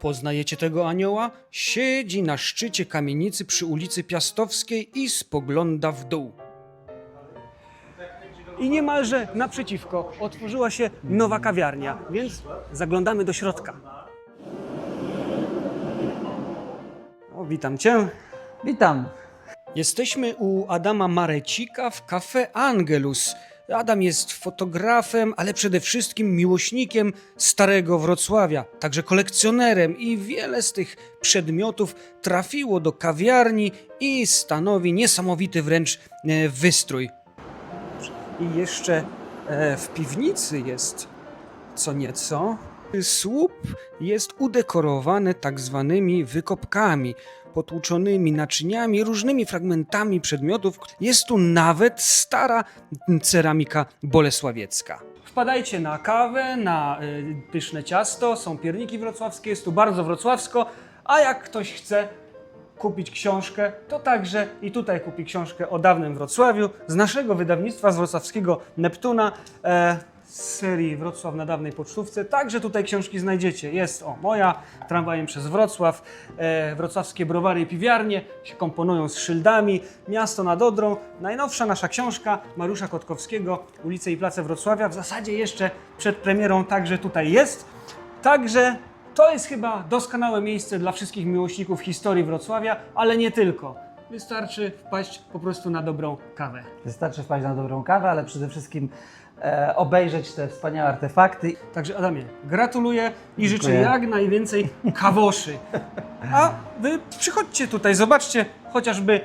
Poznajecie tego anioła? Siedzi na szczycie kamienicy przy ulicy Piastowskiej i spogląda w dół. I niemalże naprzeciwko otworzyła się nowa kawiarnia, więc zaglądamy do środka. O, witam cię. Witam. Jesteśmy u Adama Marecika w Cafe Angelus. Adam jest fotografem, ale przede wszystkim miłośnikiem starego Wrocławia, także kolekcjonerem i wiele z tych przedmiotów trafiło do kawiarni i stanowi niesamowity wręcz e, wystrój. I jeszcze e, w piwnicy jest co nieco. Słup jest udekorowany tak zwanymi wykopkami, potłuczonymi naczyniami, różnymi fragmentami przedmiotów. Jest tu nawet stara ceramika bolesławiecka. Wpadajcie na kawę, na y, pyszne ciasto, są pierniki wrocławskie, jest tu bardzo wrocławsko, a jak ktoś chce kupić książkę, to także i tutaj kupi książkę o dawnym Wrocławiu z naszego wydawnictwa, z wrocławskiego Neptuna, e, z serii Wrocław na dawnej pocztówce. Także tutaj książki znajdziecie. Jest o moja, tramwajem przez Wrocław, e, wrocławskie browary i piwiarnie się komponują z szyldami, miasto nad Odrą. Najnowsza nasza książka Mariusza Kotkowskiego, ulice i place Wrocławia. W zasadzie jeszcze przed premierą także tutaj jest. Także to jest chyba doskonałe miejsce dla wszystkich miłośników historii Wrocławia, ale nie tylko. Wystarczy wpaść po prostu na dobrą kawę. Wystarczy wpaść na dobrą kawę, ale przede wszystkim e, obejrzeć te wspaniałe artefakty. Także Adamie, gratuluję i życzę Dziękuję. jak najwięcej kawoszy. A wy przychodźcie tutaj, zobaczcie chociażby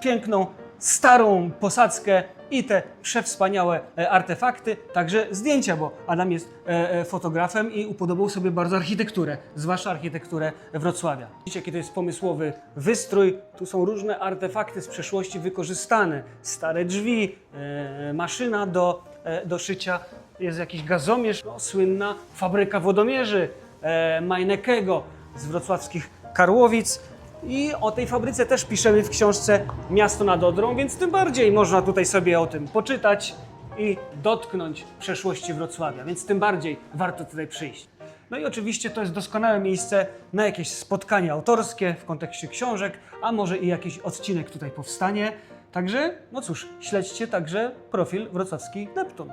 piękną, starą posadzkę i te przewspaniałe e, artefakty, także zdjęcia, bo Adam jest e, e, fotografem i upodobał sobie bardzo architekturę, zwłaszcza architekturę Wrocławia. Widzicie, jaki to jest pomysłowy wystrój. Tu są różne artefakty z przeszłości wykorzystane. Stare drzwi, e, maszyna do, do szycia, jest jakiś gazomierz, no, słynna fabryka wodomierzy e, Majnekego z wrocławskich Karłowic. I o tej fabryce też piszemy w książce Miasto nad Odrą, więc tym bardziej można tutaj sobie o tym poczytać i dotknąć przeszłości Wrocławia, więc tym bardziej warto tutaj przyjść. No i oczywiście to jest doskonałe miejsce na jakieś spotkanie autorskie w kontekście książek, a może i jakiś odcinek tutaj powstanie. Także, no cóż, śledźcie także profil wrocławski Neptun.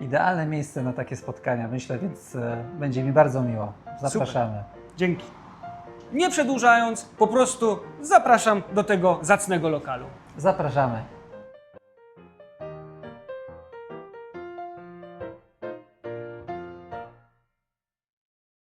Idealne miejsce na takie spotkania, myślę, więc e, będzie mi bardzo miło. Zapraszamy. Dzięki. Nie przedłużając, po prostu zapraszam do tego zacnego lokalu. Zapraszamy.